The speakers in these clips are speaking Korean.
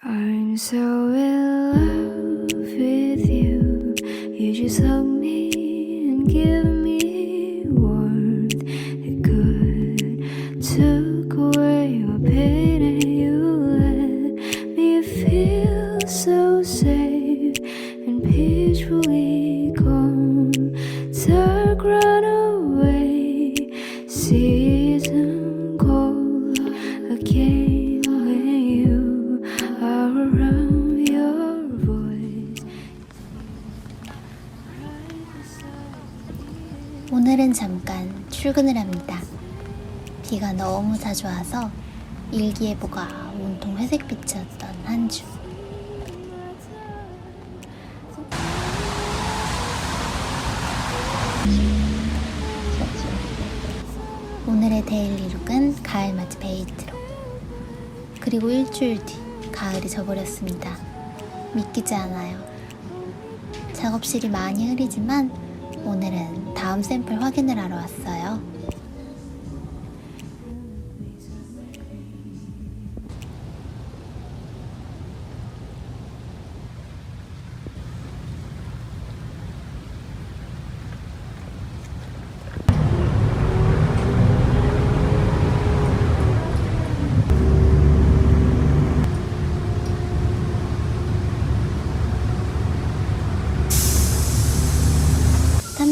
I'm so in love with you. You just hug me and give me 출근을 합니다. 비가 너무 자주 와서 일기예보가 온통 회색빛이었던 한 주. 오늘의 데일리 룩은 가을맞이 베이트로. 그리고 일주일 뒤 가을이 져버렸습니다. 믿기지 않아요. 작업실이 많이 흐리지만 오늘은 다음 샘플 확인을 하러 왔어요.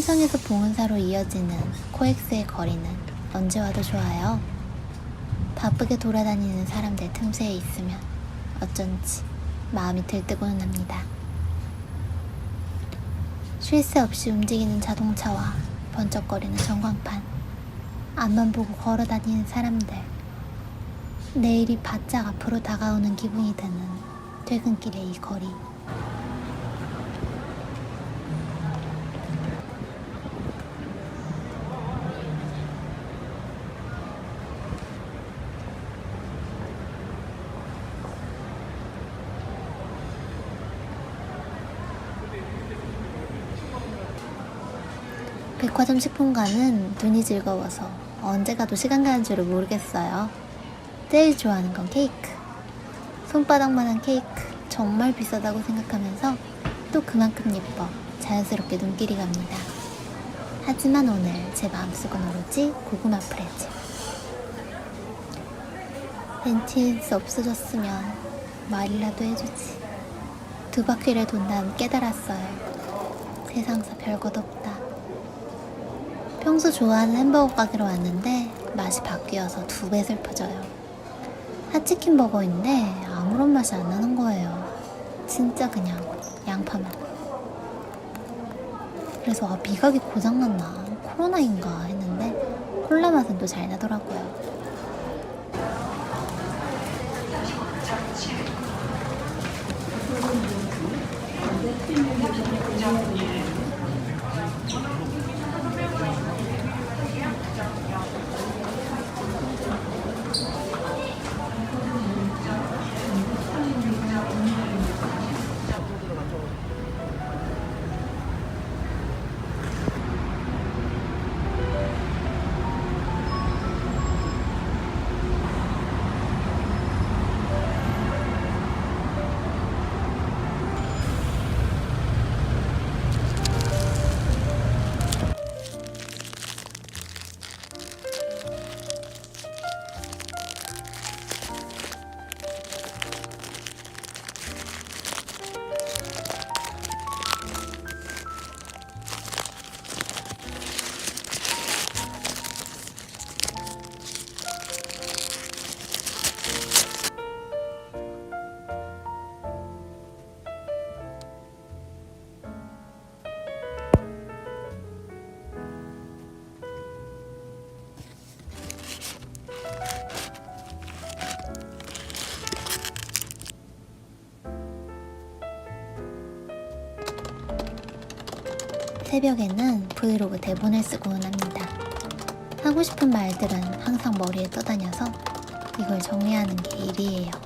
삼성에서 봉은사로 이어지는 코엑스의 거리는 언제 와도 좋아요. 바쁘게 돌아다니는 사람들 틈새에 있으면 어쩐지 마음이 들뜨고는 합니다. 쉴 새 없이 움직이는 자동차와 번쩍거리는 전광판, 앞만 보고 걸어 다니는 사람들, 내일이 바짝 앞으로 다가오는 기분이 드는 퇴근길의 이 거리. 백화점 식품관은 눈이 즐거워서 언제 가도 시간 가는 줄을 모르겠어요. 제일 좋아하는 건 케이크. 손바닥만한 케이크 정말 비싸다고 생각하면서 또 그만큼 예뻐 자연스럽게 눈길이 갑니다. 하지만 오늘 제 마음속은 오로지 고구마 프레즈. 벤티스 없어졌으면 말이라도 해주지. 두 바퀴를 돈 다음 깨달았어요. 세상사 별것 없다. 평소 좋아하는 햄버거 가게로 왔는데 맛이 바뀌어서 두 배 슬퍼져요. 핫치킨 버거인데 아무런 맛이 안 나는 거예요. 진짜 그냥 양파맛. 그래서 아, 미각이 고장났나 코로나인가 했는데 콜라 맛은 또 잘 나더라고요. 새벽에는 브이로그 대본을 쓰곤 합니다. 하고 싶은 말들은 항상 머리에 떠다녀서 이걸 정리하는 게 일이에요.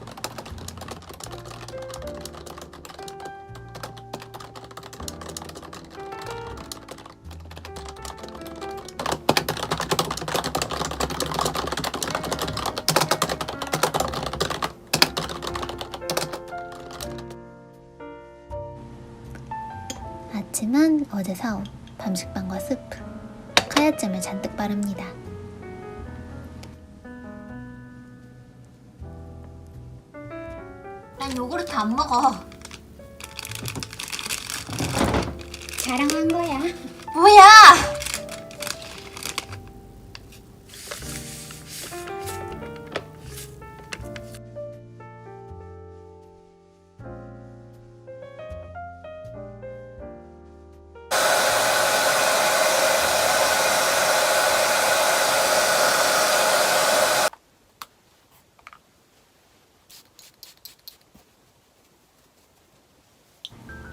아침은 어제 사온 밤식빵과 스프, 카야잼을 잔뜩 바릅니다. 난 요구르트 안 먹어. 자랑한 거야.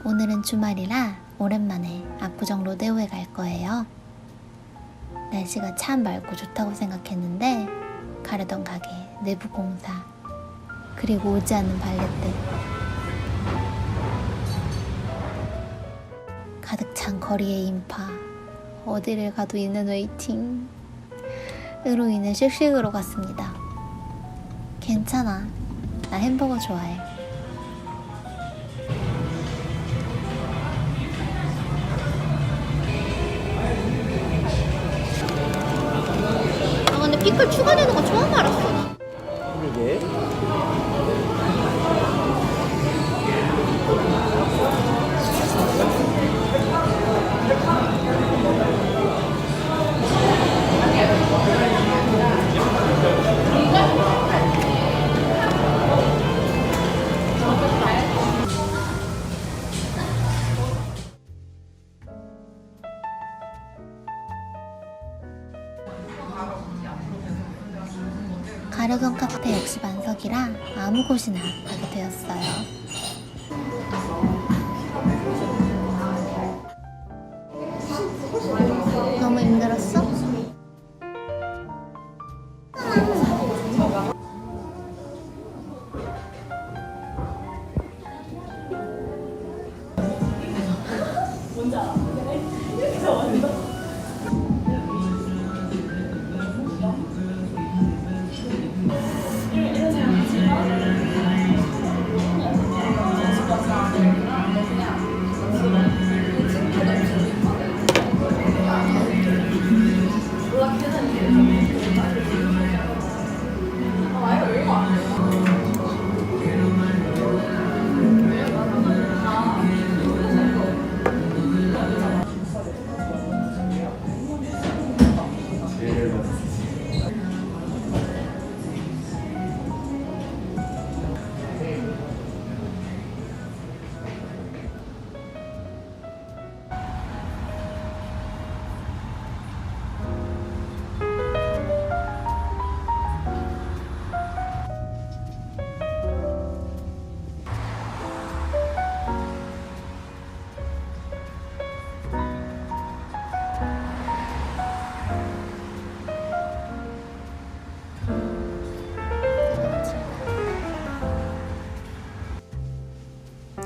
오늘은 주말이라 오랜만에 압구정 로데오에 갈 거예요. 날씨가 참 맑고 좋다고 생각했는데 가려던 가게, 내부 공사, 그리고 오지 않는 발렛들. 가득 찬 거리의 인파, 어디를 가도 있는 웨이팅. 으로 인해 씩씩으로 갔습니다. 괜찮아. 나 햄버거 좋아해. 추가되는 거 처음 알았어. 아무 곳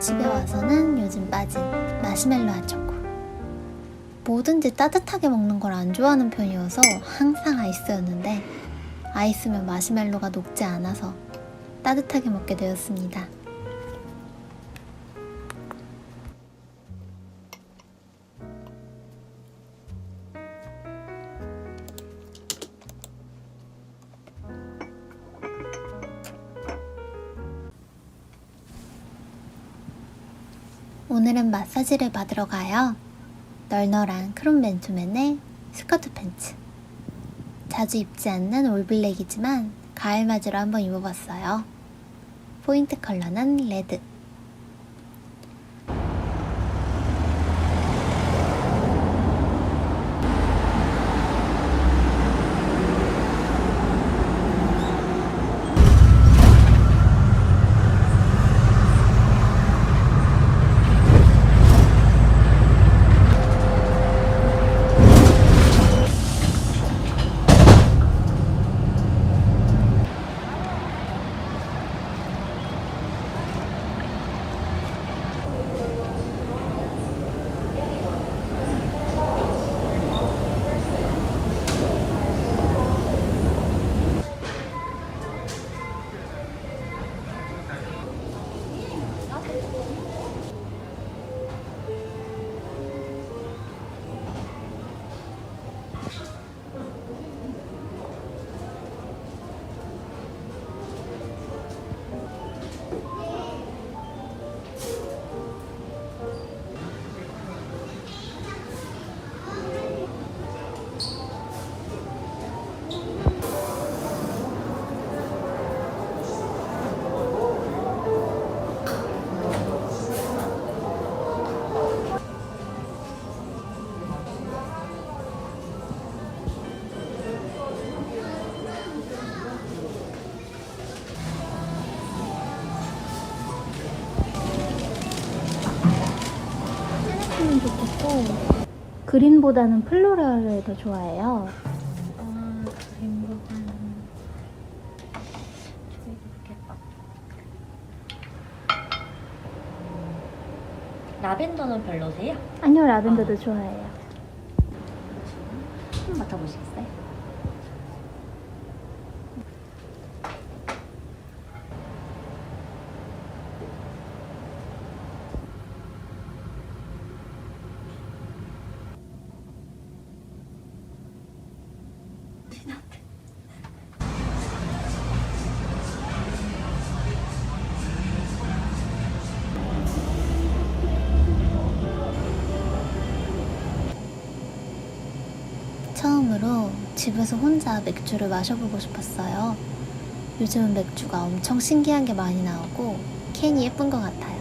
집에 와서는 요즘 빠진 마시멜로 핫초코. 뭐든지 따뜻하게 먹는 걸 안 좋아하는 편이어서 항상 아이스였는데 아이스면 마시멜로가 녹지 않아서 따뜻하게 먹게 되었습니다. 오늘은 마사지를 받으러 가요. 널널한 크롬 맨투맨에 스커트 팬츠. 자주 입지 않는 올블랙이지만 가을 맞이로 한번 입어봤어요. 포인트 컬러는 레드. 그린보다는 플로럴을 더 좋아해요. 아, 그림보다는 저기 좋겠다. 라벤더는 별로세요? 아니요, 라벤더도 좋아해요. 처음으로 집에서 혼자 맥주를 마셔보고 싶었어요. 요즘은 맥주가 엄청 신기한 게 많이 나오고 캔이 예쁜 것 같아요.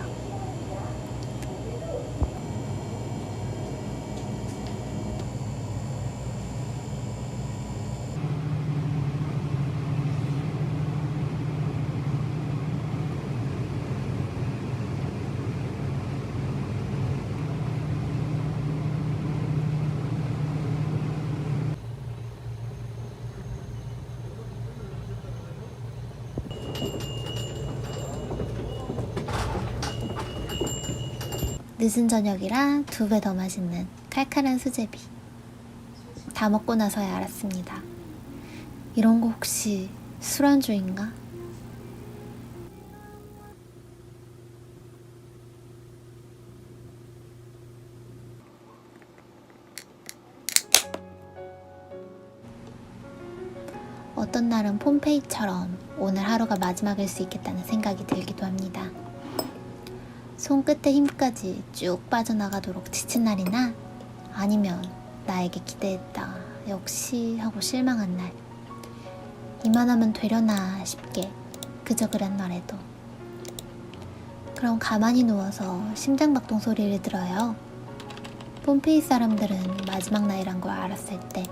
늦은 저녁이라 두 배 더 맛있는 칼칼한 수제비. 다 먹고 나서야 알았습니다. 이런 거 혹시 술안주인가? 어떤 날은 폼페이처럼 오늘 하루가 마지막일 수 있겠다는 생각이 들기도 합니다. 손끝의 힘까지 쭉 빠져나가도록 지친 날이나 아니면 나에게 기대했다 역시 하고 실망한 날. 이만하면 되려나 싶게 그저 그런 날에도. 그럼 가만히 누워서 심장박동 소리를 들어요. 폼페이 사람들은 마지막 날이란 걸 알았을 때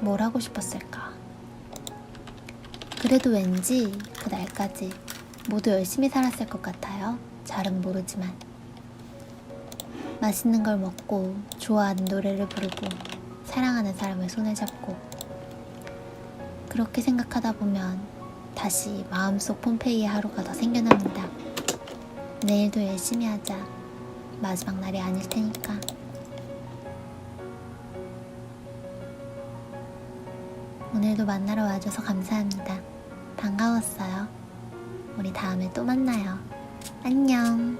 뭘 하고 싶었을까? 그래도 왠지 그날까지 모두 열심히 살았을 것 같아요. 잘은 모르지만. 맛있는 걸 먹고, 좋아하는 노래를 부르고, 사랑하는 사람을 손을 잡고. 그렇게 생각하다 보면 다시 마음속 폼페이의 하루가 더 생겨납니다. 내일도 열심히 하자. 마지막 날이 아닐 테니까. 오늘도 만나러 와줘서 감사합니다. 반가웠어요. 우리 다음에 또 만나요. 안녕.